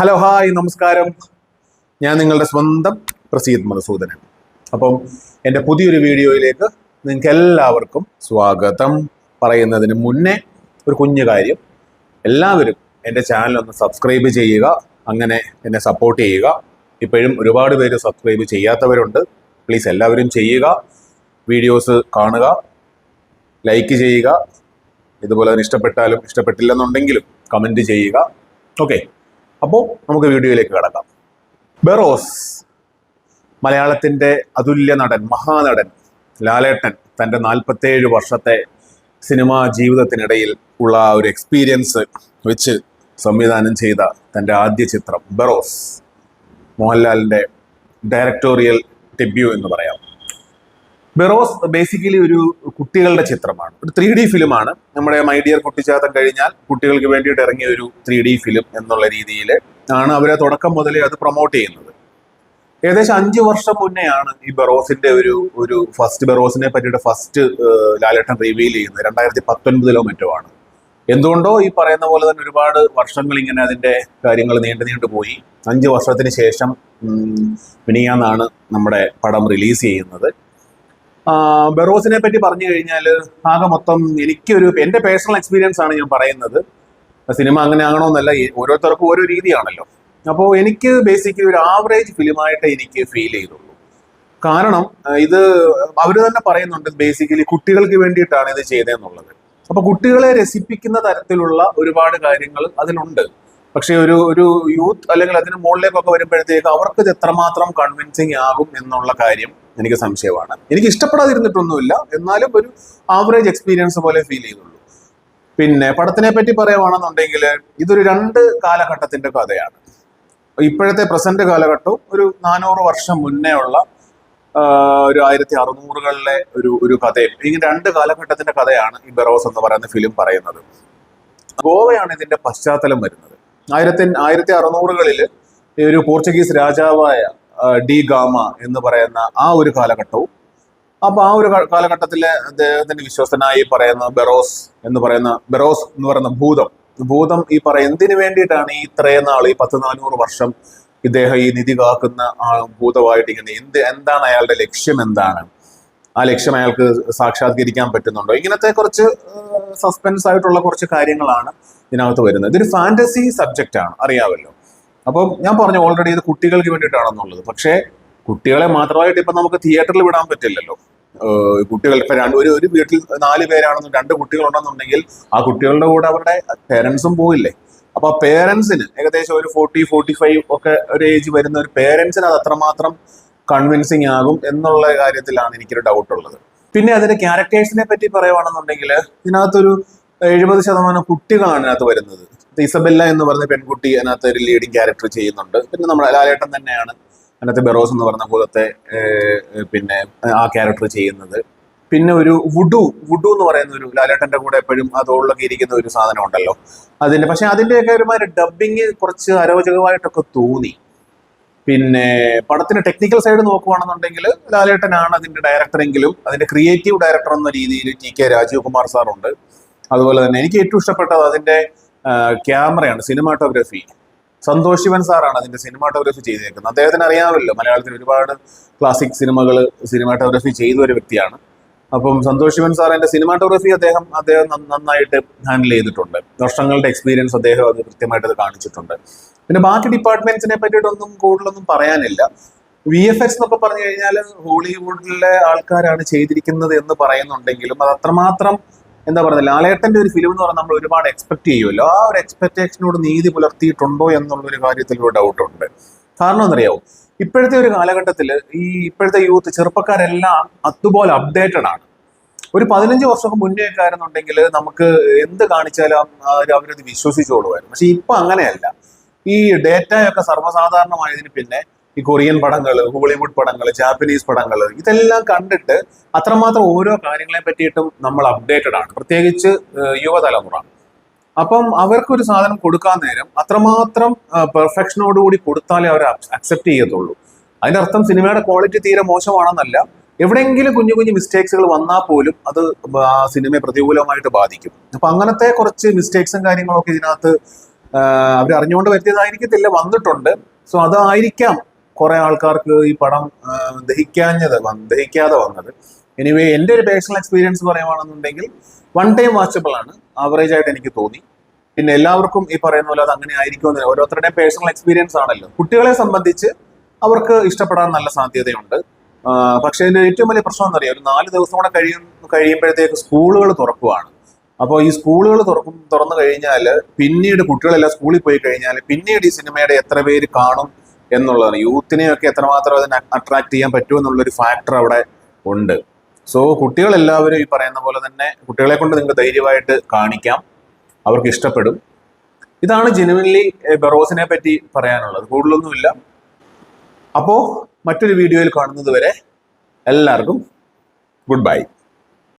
Hello hi നമസ്കാരം. ഞാൻ നിങ്ങളുടെ സ്വന്തം പ്രസീദ് മധുസൂദനൻ. അപ്പം എന്റെ പുതിയൊരു വീഡിയോയിലേക്ക് നിങ്ങൾക്ക് എല്ലാവർക്കും സ്വാഗതം. പറയുന്നതിന് മുന്നേ ഒരു കുഞ്ഞു കാര്യം. എല്ലാവരും എന്റെ ചാനൽ ഒന്ന് സബ്സ്ക്രൈബ് ചെയ്യുക അങ്ങനെ എന്നെ സപ്പോർട്ട് ചെയ്യുക. ഇപ്പോഴും ഒരുപാട് പേര് സബ്സ്ക്രൈബ് ചെയ്യാത്തവരുണ്ട്. പ്ലീസ് എല്ലാവരും ചെയ്യുക. വീഡിയോസ് കാണുക ലൈക്ക് ചെയ്യുക. ഇതുപോലെ തന്നെ ഇഷ്ടപ്പെട്ടാലും ഇഷ്ടപ്പെട്ടില്ലെന്നുണ്ടെങ്കിലും കമന്റ് ചെയ്യുക. ഓക്കെ അപ്പോൾ നമുക്ക് വീഡിയോയിലേക്ക് കടക്കാം. ബെറോസ് മലയാളത്തിന്റെ അതുല്യ നടൻ മഹാനടൻ ലാലേട്ടൻ തന്റെ നാൽപ്പത്തേഴ് വർഷത്തെ സിനിമാ ജീവിതത്തിനിടയിൽ ഉള്ള ഒരു എക്സ്പീരിയൻസ് വെച്ച് സംവിധാനം ചെയ്ത തന്റെ ആദ്യ ചിത്രം ബെറോസ് മോഹൻലാലിന്റെ ഡയറക്ടോറിയൽ ഡെബ്യൂ എന്ന് പറയാം. ബെറോസ് ബേസിക്കലി ഒരു കുട്ടികളുടെ ചിത്രമാണ്. ഒരു ത്രീ ഡി ഫിലിമാണ് നമ്മുടെ മൈ ഡിയർ കുട്ടിച്ചാത്തം കഴിഞ്ഞാൽ കുട്ടികൾക്ക് വേണ്ടിയിട്ട് ഇറങ്ങിയ ഒരു ത്രീ ഡി ഫിലിം എന്നുള്ള രീതിയിൽ ആണ് അവരെ തുടക്കം മുതലേ അത് പ്രൊമോട്ട് ചെയ്യുന്നത്. ഏകദേശം അഞ്ച് വർഷം മുന്നെയാണ് ഈ ബെറോസിന്റെ ഒരു ഒരു ഫസ്റ്റ് ബെറോസിനെ പറ്റിയിട്ട് ഫസ്റ്റ് ലാലേട്ടൻ റിവീൽ ചെയ്യുന്നത്. രണ്ടായിരത്തി പത്തൊൻപതിലോ മറ്റോ ആണ്. എന്തുകൊണ്ടോ ഈ പറയുന്ന പോലെ തന്നെ ഒരുപാട് വർഷങ്ങൾ ഇങ്ങനെ അതിന്റെ കാര്യങ്ങൾ നീണ്ടു നീണ്ടു പോയി. അഞ്ച് വർഷത്തിന് ശേഷം മിനിയാന്നാണ് നമ്മുടെ പടം റിലീസ് ചെയ്യുന്നത്. ബെറോസിനെ പറ്റി പറഞ്ഞു കഴിഞ്ഞാൽ ആകെ മൊത്തം എനിക്കൊരു എന്റെ പേഴ്സണൽ എക്സ്പീരിയൻസ് ആണ് ഞാൻ പറയുന്നത്. സിനിമ അങ്ങനെ ആകണമെന്നല്ല ഓരോരുത്തർക്കും ഓരോ രീതിയാണല്ലോ. അപ്പോൾ എനിക്ക് ബേസിക്കലി ഒരു ആവറേജ് ഫിലിമായിട്ട് എനിക്ക് ഫീൽ ചെയ്തുള്ളൂ. കാരണം ഇത് അവർ തന്നെ പറയുന്നുണ്ട് ബേസിക്കലി കുട്ടികൾക്ക് വേണ്ടിയിട്ടാണ് ഇത് ചെയ്തതെന്നുള്ളത് അപ്പോൾ കുട്ടികളെ രസിപ്പിക്കുന്ന തരത്തിലുള്ള ഒരുപാട് കാര്യങ്ങൾ അതിലുണ്ട്. പക്ഷേ ഒരു ഒരു യൂത്ത് അല്ലെങ്കിൽ അതിന് മുകളിലേക്കൊക്കെ വരുമ്പോഴത്തേക്ക് അവർക്ക് ഇത് എത്രമാത്രം കൺവിൻസിങ് ആകും എന്നുള്ള കാര്യം എനിക്ക് സംശയമാണ്. എനിക്ക് ഇഷ്ടപ്പെടാതിരുന്നിട്ടൊന്നുമില്ല. എന്നാലും ഒരു ആവറേജ് എക്സ്പീരിയൻസ് പോലെ ഫീൽ ചെയ്യുന്നുള്ളൂ. പിന്നെ പടത്തിനെ പറ്റി പറയുവാണെന്നുണ്ടെങ്കിൽ ഇതൊരു രണ്ട് കാലഘട്ടത്തിന്റെ കഥയാണ്. ഇപ്പോഴത്തെ പ്രസന്റ് കാലഘട്ടവും ഒരു നാനൂറ് വർഷം മുന്നേ ഉള്ള ഒരു ആയിരത്തി അറുന്നൂറുകളിലെ ഒരു ഒരു കഥയും ഇങ്ങനെ രണ്ട് കാലഘട്ടത്തിന്റെ കഥയാണ് ഈ ബെറോസ് എന്ന് പറയുന്ന ഫിലിം പറയുന്നത്. ഗോവയാണ് ഇതിന്റെ പശ്ചാത്തലം വരുന്നത്. ആയിരത്തി ആയിരത്തി അറുന്നൂറുകളിൽ ഒരു പോർച്ചുഗീസ് രാജാവായ ഡി ഗാമ എന്ന് പറയുന്ന ആ ഒരു കാലഘട്ടവും. അപ്പൊ ആ ഒരു കാലഘട്ടത്തിലെ അദ്ദേഹത്തിന്റെ വിശ്വസ്തനായി ഈ പറയുന്ന ബെറോസ് എന്ന് പറയുന്ന ബെറോസ് എന്ന് പറയുന്ന ഭൂതം. ഭൂതം ഈ പറയ എന്തിനു വേണ്ടിയിട്ടാണ് ഈ ഇത്രയും നാൾ ഈ പത്ത് നാനൂറ് വർഷം ഇദ്ദേഹം ഈ നിധി കാക്കുന്ന ആ ഭൂതമായിട്ട് ഇങ്ങനെ എന്ത് എന്താണ് അയാളുടെ ലക്ഷ്യം എന്താണ്? ആ ലക്ഷ്യം അയാൾക്ക് സാക്ഷാത്കരിക്കാൻ പറ്റുന്നുണ്ടോ? ഇങ്ങനത്തെ കുറച്ച് സസ്പെൻസ് ആയിട്ടുള്ള കുറച്ച് കാര്യങ്ങളാണ് ഇതിനകത്ത് വരുന്നത്. ഇതൊരു ഫാന്റസി സബ്ജക്റ്റ് ആണ് അറിയാമല്ലോ അപ്പം ഞാൻ പറഞ്ഞു ഓൾറെഡി ഇത് കുട്ടികൾക്ക് വേണ്ടിയിട്ടാണെന്നുള്ളത്. പക്ഷേ കുട്ടികളെ മാത്രമായിട്ട് ഇപ്പൊ നമുക്ക് തിയേറ്ററിൽ വിടാൻ പറ്റില്ലല്ലോ. കുട്ടികൾ ഇപ്പൊ രണ്ട് ഒരു ഒരു വീട്ടിൽ നാല് പേരാണെന്ന് രണ്ട് കുട്ടികളുണ്ടെന്നുണ്ടെങ്കിൽ ആ കുട്ടികളുടെ കൂടെ അവരുടെ പേരൻസും പോയില്ലേ അപ്പൊ പേരൻസിന് ഏകദേശം ഒരു ഫോർട്ടി ഫോർട്ടി ഫൈവ് ഒക്കെ ഒരു ഏജ് വരുന്ന ഒരു പേരൻസിന് അത് അത്രമാത്രം കൺവിൻസിങ് ആകും എന്നുള്ള കാര്യത്തിലാണ് എനിക്കൊരു ഡൗട്ട് ഉള്ളത്. പിന്നെ അതിന്റെ ക്യാരക്ടേഴ്സിനെ പറ്റി പറയുവാണെന്നുണ്ടെങ്കിൽ ഇതിനകത്തൊരു എഴുപത് ശതമാനം കുട്ടികളാണ് ഇതിനകത്ത് വരുന്നത്. ഇസബെല്ല എന്ന് പറഞ്ഞ പെൺകുട്ടി അതിനകത്ത് ഒരു ലീഡിങ് ക്യാരക്ടർ ചെയ്യുന്നുണ്ട്. പിന്നെ നമ്മുടെ ലാലേട്ടൻ തന്നെയാണ് അതിനകത്ത് ബെറോസ് എന്ന് പറഞ്ഞ പോലത്തെ പിന്നെ ആ ക്യാരക്ടർ ചെയ്യുന്നത്. പിന്നെ ഒരു വുഡു വുഡു എന്ന് പറയുന്ന ഒരു ലാലേട്ടന്റെ കൂടെ എപ്പോഴും അതോളൊക്കെ ഇരിക്കുന്ന ഒരു സാധനം ഉണ്ടല്ലോ. അതിന്റെ പക്ഷെ അതിന്റെയൊക്കെ ഒരുമാതിരി ഡബിങ് കുറച്ച് അരോചകമായിട്ടൊക്കെ തോന്നി. പിന്നെ പടത്തിന്റെ ടെക്നിക്കൽ സൈഡ് നോക്കുവാണെന്നുണ്ടെങ്കിൽ ലാലേട്ടനാണ് അതിന്റെ ഡയറക്ടറെങ്കിലും അതിന്റെ ക്രിയേറ്റീവ് ഡയറക്ടർ എന്ന രീതിയിൽ ടി കെ രാജീവ് കുമാർ സാറുണ്ട്. അതുപോലെ തന്നെ എനിക്ക് ഏറ്റവും ഇഷ്ടപ്പെട്ടത് അതിന്റെ ക്യാമറയാണ് സിനിമാറ്റോഗ്രഫി സന്തോഷ് ശിവൻ സാറാണ് അതിന്റെ സിനിമാറ്റോഗ്രഫി ചെയ്തേക്കുന്നത്. അദ്ദേഹത്തിന് അറിയാമല്ലോ മലയാളത്തിൽ ഒരുപാട് ക്ലാസിക് സിനിമകൾ സിനിമാറ്റോഗ്രഫി ചെയ്ത ഒരു വ്യക്തിയാണ്. അപ്പം സന്തോഷ് ശിവൻ സാറിന്റെ സിനിമാറ്റോഗ്രഫി അദ്ദേഹം അദ്ദേഹം നന്നായിട്ട് ഹാൻഡിൽ ചെയ്തിട്ടുണ്ട്. വർഷങ്ങളുടെ എക്സ്പീരിയൻസ് അദ്ദേഹം അത് കൃത്യമായിട്ട് അത് കാണിച്ചിട്ടുണ്ട്. പിന്നെ ബാക്കി ഡിപ്പാർട്ട്മെന്റ്സിനെ പറ്റിയിട്ടൊന്നും കൂടുതലൊന്നും പറയാനില്ല. വി എഫ് എക്സ് എന്നൊക്കെ പറഞ്ഞു കഴിഞ്ഞാൽ ഹോളിവുഡിലെ ആൾക്കാരാണ് ചെയ്തിരിക്കുന്നത് എന്ന് പറയുന്നുണ്ടെങ്കിലും അത് അത്രമാത്രം എന്താ പറയുക ലാലേട്ടന്റെ ഒരു ഫിലിം എന്ന് പറഞ്ഞാൽ നമ്മൾ ഒരുപാട് എക്സ്പെക്ട് ചെയ്യുമല്ലോ. ആ ഒരു എക്സ്പെക്ടേഷനോട് നീതി പുലർത്തിയിട്ടുണ്ടോ എന്നുള്ള ഒരു കാര്യത്തിൽ ഒരു ഡൗട്ട് ഉണ്ട്. കാരണം എന്നറിയാവോ ഇപ്പോഴത്തെ ഒരു കാലഘട്ടത്തിൽ ഈ ഇപ്പോഴത്തെ യൂത്ത് ചെറുപ്പക്കാരെല്ലാം അതുപോലെ അപ്ഡേറ്റഡ് ആണ്. ഒരു പതിനഞ്ച് വർഷം മുന്നേ ഒക്കെ ആയിരുന്നുണ്ടെങ്കിൽ നമുക്ക് എന്ത് കാണിച്ചാലും അവരത് വിശ്വസിച്ചോളുമായിരുന്നു പക്ഷെ ഇപ്പൊ അങ്ങനെയല്ല. ഈ ഡേറ്റയൊക്കെ സർവസാധാരണമായതിന് പിന്നെ ഈ കൊറിയൻ പടങ്ങൾ ഹോളിവുഡ് പടങ്ങൾ ജാപ്പനീസ് പടങ്ങൾ ഇതെല്ലാം കണ്ടിട്ട് അത്രമാത്രം ഓരോ കാര്യങ്ങളെ പറ്റിയിട്ടും നമ്മൾ അപ്ഡേറ്റഡ് ആണ്. പ്രത്യേകിച്ച് യുവതലമുറ. അപ്പം അവർക്കൊരു സാധനം കൊടുക്കാൻ നേരം അത്രമാത്രം പെർഫെക്ഷനോടുകൂടി കൊടുത്താലേ അവർ അക്സെപ്റ്റ് ചെയ്യത്തുള്ളൂ. അതിന്റെ അർത്ഥം സിനിമയുടെ ക്വാളിറ്റി തീരെ മോശമാണെന്നല്ല. എവിടെയെങ്കിലും കുഞ്ഞു കുഞ്ഞു മിസ്റ്റേക്സുകൾ വന്നാൽ പോലും അത് ആ സിനിമയെ പ്രതികൂലമായിട്ട് ബാധിക്കും. അപ്പൊ അങ്ങനത്തെ കുറച്ച് മിസ്റ്റേക്സും കാര്യങ്ങളൊക്കെ ഇതിനകത്ത് അവർ അറിഞ്ഞുകൊണ്ട് വരുത്തിയതായിരിക്കത്തില്ല വന്നിട്ടുണ്ട്. സോ അതായിരിക്കാം കുറെ ആൾക്കാർക്ക് ഈ പടം ദഹിക്കാഞ്ഞത് ദഹിക്കാതെ വന്നത്. എനിവേ എന്റെ ഒരു പേഴ്സണൽ എക്സ്പീരിയൻസ് പറയുവാണെന്നുണ്ടെങ്കിൽ വൺ ടൈം വാച്ചബിൾ ആണ്. ആവറേജ് ആയിട്ട് എനിക്ക് തോന്നി. പിന്നെ എല്ലാവർക്കും ഈ പറയുന്ന പോലെ അത് അങ്ങനെ ആയിരിക്കുമെന്ന് ഓരോരുത്തരുടെയും പേഴ്സണൽ എക്സ്പീരിയൻസ് ആണല്ലോ. കുട്ടികളെ സംബന്ധിച്ച് അവർക്ക് ഇഷ്ടപ്പെടാൻ നല്ല സാധ്യതയുണ്ട്. പക്ഷേ ഇതിന്റെ ഏറ്റവും വലിയ പ്രശ്നം എന്ന് പറയുക ഒരു നാല് ദിവസം കൂടെ കഴിയും കഴിയുമ്പോഴത്തേക്ക് സ്കൂളുകൾ തുറക്കുവാണ്. അപ്പോൾ ഈ സ്കൂളുകൾ തുറക്കും തുറന്നു കഴിഞ്ഞാൽ പിന്നീട് കുട്ടികളെല്ലാം സ്കൂളിൽ പോയി കഴിഞ്ഞാൽ പിന്നീട് ഈ സിനിമയുടെ എത്ര പേര് കാണും എന്നുള്ളതാണ്. യൂത്തിനെയൊക്കെ എത്രമാത്രം അതിനെ അട്രാക്ട് ചെയ്യാൻ പറ്റുമോ എന്നുള്ളൊരു ഫാക്ടർ അവിടെ ഉണ്ട്. സോ കുട്ടികളെല്ലാവരും ഈ പറയുന്ന പോലെ തന്നെ കുട്ടികളെ കൊണ്ട് നിങ്ങൾക്ക് ധൈര്യമായിട്ട് കാണിക്കാം. അവർക്ക് ഇഷ്ടപ്പെടും. ഇതാണ് ജെനുവൻലി ബെറോസിനെ പറ്റി പറയാനുള്ളത്. കൂടുതലൊന്നുമില്ല. അപ്പോൾ മറ്റൊരു വീഡിയോയിൽ കാണുന്നത് വരെ എല്ലാവർക്കും ഗുഡ് ബൈ